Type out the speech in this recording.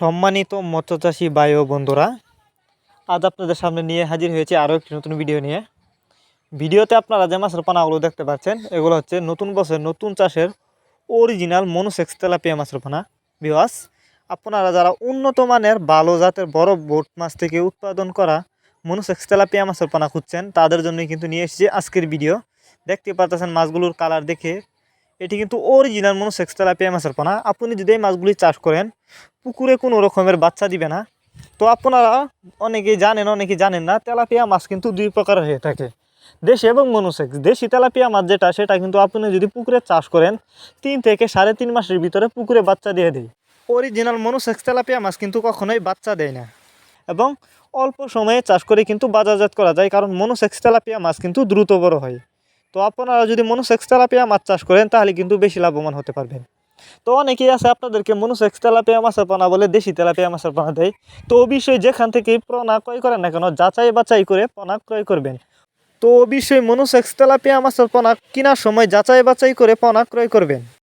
সম্মানিত মৎস্যচাষী বায়ু বন্ধুরা, আজ আপনাদের সামনে নিয়ে হাজির হয়েছে আরও একটি নতুন ভিডিও নিয়ে। ভিডিওতে আপনারা যে মাছের পানাগুলো দেখতে পাচ্ছেন, এগুলো হচ্ছে নতুন বছর নতুন চাষের অরিজিনাল মনোসেক্স তেলাপিয়া মাছের পানা। বিওয়াস আপনারা যারা উন্নত মানের ভালো জাতের বড় বোট মাছ থেকে উৎপাদন করা মনোসেক্স তেলাপিয়া মাছের পানা খুঁজছেন, তাদের জন্যই কিন্তু নিয়ে এসেছি আজকের ভিডিও। দেখতে পাচ্ছেন মাছগুলোর কালার দেখে এটি কিন্তু অরিজিনাল মনোসেক্স তেলাপিয়া মাছের পানা। আপনি যদি এই মাছগুলি চাষ করেন, পুকুরে কোনো রকমের বাচ্চা দিবে না। তো আপনারা অনেকেই জানেন অনেকেই জানেন না, তেলাপিয়া মাছ কিন্তু দুই প্রকার হয়ে থাকে। দেশি এবং মনোসেক্স। দেশি তেলাপিয়া মাছ যেটা, সেটা কিন্তু আপনি যদি পুকুরে চাষ করেন, তিন থেকে সাড়ে তিন মাসের ভিতরে পুকুরে বাচ্চা দিয়ে দেয়। অরিজিনাল মনোসেক্স তেলাপিয়া মাছ কিন্তু কখনোই বাচ্চা দেয় না। এবং অল্প সময়ে চাষ করে কিন্তু বাজারজাত করা যায়, কারণ মনোসেক্স তেলাপিয়া মাছ কিন্তু দ্রুত বড় হয়। তো আপনারা যদি মনোসেক্স তেলাপিয়া মাছ চাষ করেন, তাহলে কিন্তু বেশি লাভবান হতে পারবেন। তো অনেকেই আছে আপনাদেরকে মনোসেক্স তেলাপিয়া মাছের পানা বলে দেশি তেলাপিয়া মাছের পানা দেয়। তো অবশ্যই যেখান থেকে পোনা ক্রয় করেন না কেন, যাচাই বাছাই করে পোনা ক্রয় করবেন। তো অবশ্যই মনোসেক্স তেলাপিয়া মাছের পোনা কেনার সময় যাচাই বাছাই করে পোনা ক্রয় করবেন।